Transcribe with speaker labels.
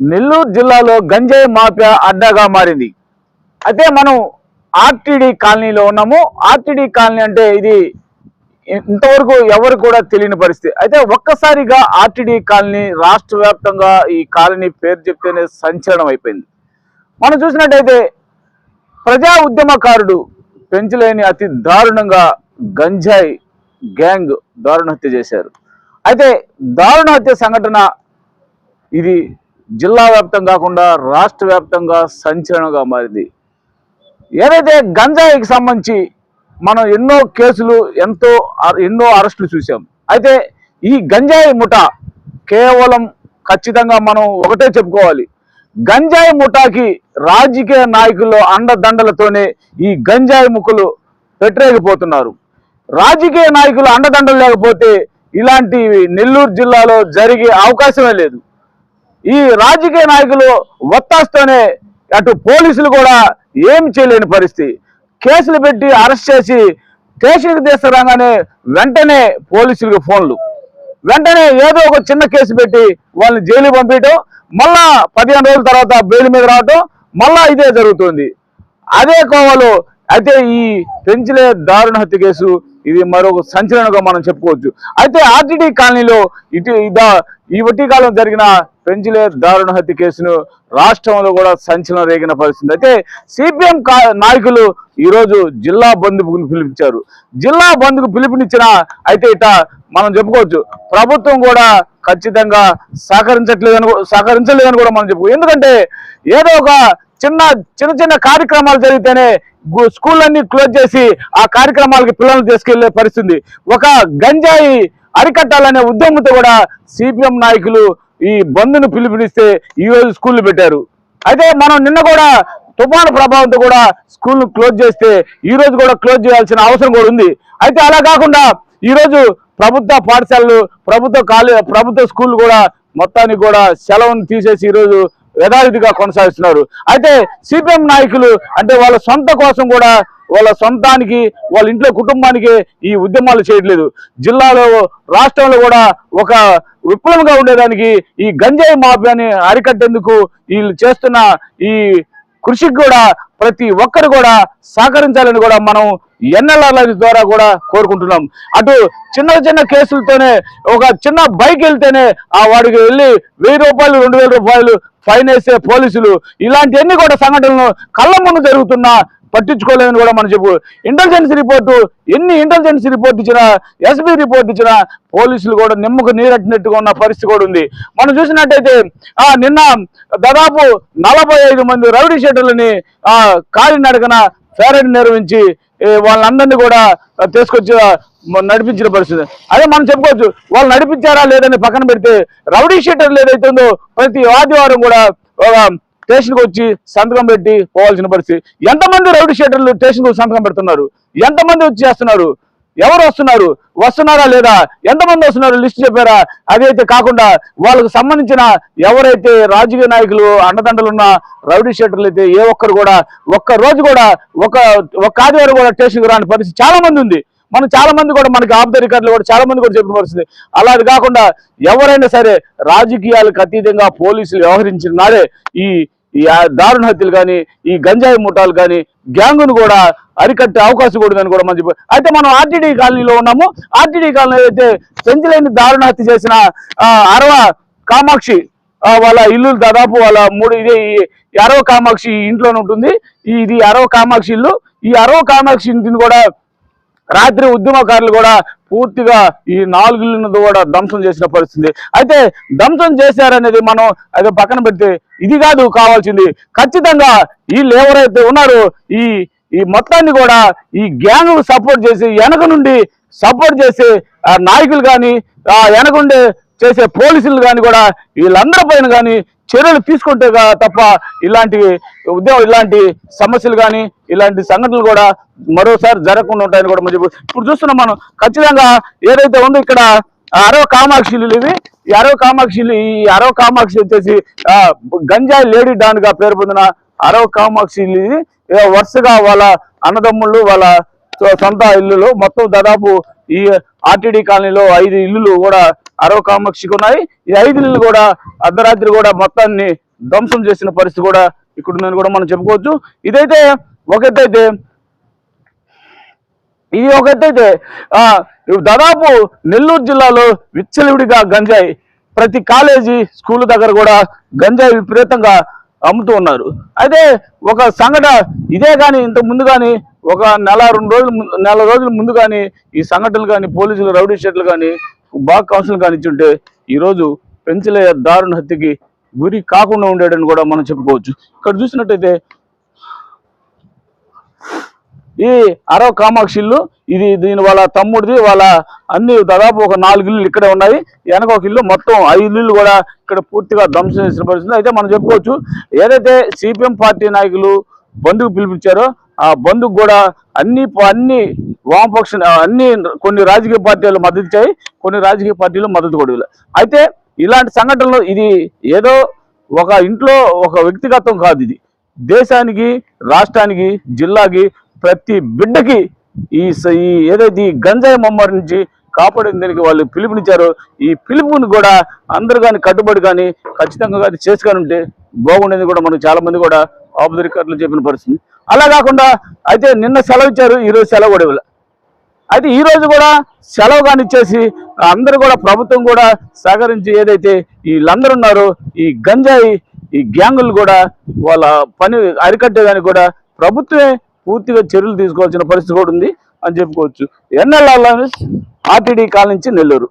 Speaker 1: నెల్లూరు జిల్లాలో గంజాయి మాఫియా అడ్డాగా మారింది. అయితే మనం ఆర్టీడీ కాలనీలో ఉన్నాము. ఆర్టీడీ కాలనీ అంటే ఇది ఇంతవరకు ఎవరు కూడా తెలియని పరిస్థితి. అయితే ఒక్కసారిగా ఆర్టీడీ కాలనీ రాష్ట్ర వ్యాప్తంగా ఈ కాలనీ పేరు చెప్తేనే సంచలనం అయిపోయింది. మనం చూసినట్టయితే ప్రజా ఉద్యమకారుడు పెంచలేని అతి దారుణంగా గంజాయి గ్యాంగ్ దారుణ హత్య చేశారు. అయితే దారుణ హత్య సంఘటన ఇది జిల్లా వ్యాప్తం కాకుండా రాష్ట్ర వ్యాప్తంగా సంచలనంగా మారింది. ఏదైతే గంజాయికి సంబంధించి మనం ఎన్నో కేసులు ఎంతో ఎన్నో అరెస్టులు చూసాం అయితే ఈ గంజాయి ముఠ కేవలం ఖచ్చితంగా మనం ఒకటే చెప్పుకోవాలి. గంజాయి ముఠాకి రాజకీయ నాయకుల్లో అండదండలతోనే ఈ గంజాయి ముక్కలు పెట్టరేగిపోతున్నారు. రాజకీయ నాయకులు అండదండలు లేకపోతే ఇలాంటి నెల్లూరు జిల్లాలో జరిగే అవకాశమే లేదు. ఈ రాజకీయ నాయకులు వత్తాస్తోనే అటు పోలీసులు కూడా ఏం చేయలేని పరిస్థితి. కేసులు పెట్టి అరెస్ట్ చేసి స్టేషన్కి తీసుకురాగానే వెంటనే పోలీసులకు ఫోన్లు. వెంటనే ఏదో ఒక చిన్న కేసు పెట్టి వాళ్ళని జైలు పంపించడం మళ్ళా పదిహేను రోజుల తర్వాత బెయిల్ మీద రావటం మళ్ళా ఇదే జరుగుతుంది. అదే కోవలో అయితే ఈ పెంచిలే దారుణ హత్య కేసు ఇది మరొక సంచలనంగా మనం చెప్పుకోవచ్చు. అయితే ఆర్టీడీ కాలనీలో ఇటు ఇదా కాలం జరిగిన పెంచలే దారుణ హత్య కేసును రాష్ట్రంలో కూడా సంచలనం రేగిన పరిస్థితి. అయితే సిపిఎం నాయకులు ఈరోజు జిల్లా బంధుకు పిలిపించారు. జిల్లా బంధుకు పిలుపునిచ్చిన అయితే ఇట మనం చెప్పుకోవచ్చు ప్రభుత్వం కూడా ఖచ్చితంగా సహకరించట్లేదని సహకరించలేదని కూడా మనం చెప్పుకో ఎందుకంటే ఏదో ఒక చిన్న చిన్న చిన్న కార్యక్రమాలు జరిగితేనే స్కూళ్ళన్నీ క్లోజ్ చేసి ఆ కార్యక్రమాలకి పిల్లల్ని తీసుకెళ్ళే పరిస్థితి. ఒక గంజాయి అరికట్టాలనే ఉద్యమంతో కూడా సిపిఎం నాయకులు ఈ బంద్ను పిలుపునిస్తే ఈ రోజు స్కూళ్ళు పెట్టారు. అయితే మనం నిన్న కూడా తుఫాను ప్రభావంతో కూడా స్కూల్ క్లోజ్ చేస్తే ఈ రోజు కూడా క్లోజ్ చేయాల్సిన అవసరం కూడా ఉంది. అయితే అలా కాకుండా ఈ రోజు ప్రభుత్వ పాఠశాలలు ప్రభుత్వ కాలేజ్ ప్రభుత్వ స్కూల్ కూడా మొత్తానికి కూడా సెలవును తీసేసి ఈ రోజు యథావిధిగా కొనసాగిస్తున్నారు. అయితే సిపిఎం నాయకులు అంటే వాళ్ళ సొంత కోసం కూడా వాళ్ళ సొంతానికి వాళ్ళ ఇంట్లో కుటుంబానికి ఈ ఉద్యమాలు చేయట్లేదు. జిల్లాలో రాష్ట్రంలో కూడా ఒక విప్లవంగా ఉండేదానికి ఈ గంజాయి మాఫియాని అరికట్టేందుకు వీళ్ళు చేస్తున్న ఈ కృషికి కూడా ప్రతి ఒక్కరు కూడా సహకరించాలని కూడా మనం ఎన్ఎల్ఆర్ల ద్వారా కూడా కోరుకుంటున్నాం. అటు చిన్న చిన్న కేసులతోనే ఒక చిన్న బైక్ వెళ్తేనే ఆ వాడికి వెళ్ళి వెయ్యి రూపాయలు రెండు వేల రూపాయలు ఫైన్ వేసే పోలీసులు ఇలాంటివన్నీ కూడా సంఘటనలు కళ్ళ ముందు జరుగుతున్నా పట్టించుకోలేదని కూడా మనం చెప్పు. ఇంటెలిజెన్స్ రిపోర్టు ఎన్ని ఇంటెలిజెన్స్ రిపోర్ట్ ఇచ్చినా ఎస్బీ రిపోర్ట్ ఇచ్చినా పోలీసులు కూడా నిమ్మకు నీరట్టినట్టుగా ఉన్న పరిస్థితి కూడా ఉంది. మనం చూసినట్టయితే ఆ నిన్న దాదాపు నలభై ఐదు మంది రౌడీ షెటర్లని ఆ కాలినడకన ఫేరెడ్ నిర్వహించి వాళ్ళందరినీ కూడా తీసుకొచ్చి నడిపించిన పరిస్థితి. అదే మనం చెప్పుకోవచ్చు వాళ్ళు నడిపించారా లేదని పక్కన పెడితే రౌడీ షీటర్లు ఏదైతే ఉందో ప్రతి ఆదివారం కూడా ఒక స్టేషన్కి వచ్చి సంతకం పెట్టి పోవాల్సిన పరిస్థితి. ఎంతమంది రౌడీ షీటర్లు స్టేషన్కి సంతకం పెడుతున్నారు? ఎంతమంది వచ్చి చేస్తున్నారు? ఎవరు వస్తున్నారు? వస్తున్నారా లేదా? ఎంతమంది వస్తున్నారు? లిస్ట్ చెప్పారా? అదైతే కాకుండా వాళ్ళకు సంబంధించిన ఎవరైతే రాజకీయ నాయకులు అండదండలు ఉన్న రౌడీ షీటర్లు అయితే ఏ ఒక్కరు కూడా ఒక్క రోజు కూడా ఒక ఒక్క ఆదివారం కూడా స్టేషన్కి రాని పరిస్థితి చాలా మంది ఉంది. మనం చాలా మంది కూడా మనకి ఆఫ్ ద రికార్డులు కూడా చాలా మంది కూడా చెప్పిన పరిస్థితి. అలా అది కాకుండా ఎవరైనా సరే రాజకీయాలకు అతీతంగా పోలీసులు వ్యవహరించిన నాడే ఈ ఈ దారుణ హత్యలు కానీ ఈ గంజాయి ముఠాలు కానీ గ్యాంగును కూడా అరికట్టే అవకాశం కూడా ఉందని కూడా మనం చెప్పి అయితే మనం ఆర్టీడీ కాలనీలో ఉన్నాము. ఆర్టీడీ కాలనీ అయితే పెంచలేని దారుణ హత్య చేసిన అరవ కామాక్షి వాళ్ళ ఇల్లు దాదాపు వాళ్ళ మూడు ఇది అరవ కామాక్షి ఇంట్లోనే ఉంటుంది. ఇది అరవ కామాక్షి ఇల్లు. ఈ అరవ కామాక్షి ఇంటిని కూడా రాత్రి ఉద్యమకారులు కూడా పూర్తిగా ఈ నాలుగు ఇళ్ళను కూడా ధ్వంసం చేసిన పరిస్థితి. అయితే ధ్వంసం చేశారనేది మనం అది పక్కన పెడితే ఇది కాదు కావాల్సింది. ఖచ్చితంగా వీళ్ళు ఎవరైతే ఉన్నారో ఈ ఈ మొత్తాన్ని కూడా ఈ గ్యాంగ్ సపోర్ట్ చేసి వెనక నుండి సపోర్ట్ చేసే నాయకులు కానీ వెనకుండే చేసే పోలీసులు కానీ కూడా వీళ్ళందరి పైన కానీ చర్యలు తీసుకుంటే తప్ప ఇలాంటి ఉద్యోగం ఇలాంటి సమస్యలు కానీ ఇలాంటి సంఘటనలు కూడా మరోసారి జరగకుండా ఉంటాయని కూడా మంచి ఇప్పుడు చూస్తున్నాం మనం. ఖచ్చితంగా ఏదైతే ఉందో ఇక్కడ అరవ కామాక్షిలు ఇవి. ఈ అరవ కామాక్షిలు ఈ అరవ కామాక్షి వచ్చేసి గంజాయి లేడీ డాన్గా పేరు పొందిన అరవ కామాక్షిలు వరుసగా వాళ్ళ అన్నదమ్ముళ్ళు వాళ్ళ సొంత ఇల్లులు మొత్తం దాదాపు ఈ ఆర్టీడీ కాలనీలో ఐదు ఇల్లులు కూడా అరవ కామాక్షికి ఉన్నాయి ఈ ఐదు ఇల్లులు కూడా అర్ధరాత్రి కూడా మొత్తాన్ని ధ్వంసం చేసిన పరిస్థితి కూడా ఇక్కడ ఉందని కూడా మనం చెప్పుకోవచ్చు. ఇదైతే ఒక ఎత్తైతే ఇది ఒక ఎత్తైతే ఆ, దాదాపు నెల్లూరు జిల్లాలో విచ్చలివిడిగా గంజాయి ప్రతి కాలేజీ స్కూల్ దగ్గర కూడా గంజాయి విపరీతంగా అమ్ముతూ ఉన్నారు. అయితే ఒక సంఘటన ఇదే కానీ ఇంత ముందు కానీ ఒక నెల రెండు రోజులు ముందు- నెల రోజుల ముందు కానీ ఈ సంఘటనలు కానీ పోలీసులు రౌడీ షెట్లు కానీ బాగా కౌన్సిల్ కానీ ఇచ్చుంటే ఈరోజు పెంచలే దారుణ హత్యకి గురి కాకుండా ఉండేడని కూడా మనం చెప్పుకోవచ్చు. ఇక్కడ చూసినట్టయితే ఈ అరవ కామాక్షిల్లు ఇది దీని వాళ్ళ తమ్ముడిది వాళ్ళ అన్ని దాదాపు ఒక నాలుగు ఇల్లు ఇక్కడే ఉన్నాయి. వెనక ఒక ఇల్లు మొత్తం ఐదు ఇల్లు కూడా ఇక్కడ పూర్తిగా ధ్వంసం చేసిన పరిస్థితి అయితే మనం చెప్పుకోవచ్చు ఏదైతే సిపిఎం పార్టీ నాయకులు బంధుకు పిలిపించారో ఆ బంధుకు కూడా అన్ని అన్ని వామపక్ష అన్ని కొన్ని రాజకీయ పార్టీలు మద్దతు ఇచ్చాయి కొన్ని రాజకీయ పార్టీలు మద్దతు కూడా అయితే ఇలాంటి సంఘటనలు ఇది ఏదో ఒక ఇంట్లో ఒక వ్యక్తిగతం కాదు ఇది. దేశానికి రాష్ట్రానికి జిల్లాకి ప్రతి బిడ్డకి ఈ స- ఈ ఏదైతే ఈ గంజాయి మమ్మరి నుంచి కాపాడేందుకు వాళ్ళు పిలుపునిచ్చారు ఈ పిలుపుని కూడా అందరూ కానీ కట్టుబడి కానీ ఖచ్చితంగా కానీ చేసుకొని ఉంటే బాగుండేది కూడా మనకు కూడా మంది చెప్పిన పరిస్థితి. అలా కాకుండా అయితే నిన్న సెలవు ఇచ్చారు ఈరోజు సెలవు కూడా ఇవ్వలే. అయితే ఈరోజు కూడా సెలవు కానీ ఇచ్చేసి అందరూ కూడా ప్రభుత్వం కూడా సహకరించి ఏదైతే వీళ్ళందరూ ఉన్నారో ఈ గంజాయి ఈ గ్యాంగులు కూడా వాళ్ళ పని అరికట్టేదానికి కూడా ప్రభుత్వమే పూర్తిగా చర్యలు తీసుకోవాల్సిన పరిస్థితి కూడా ఉంది అని చెప్పుకోవచ్చు. ఎన్ఎల్ఆర్ ఆర్టీడీ కాల్ నుంచి నెల్లూరు.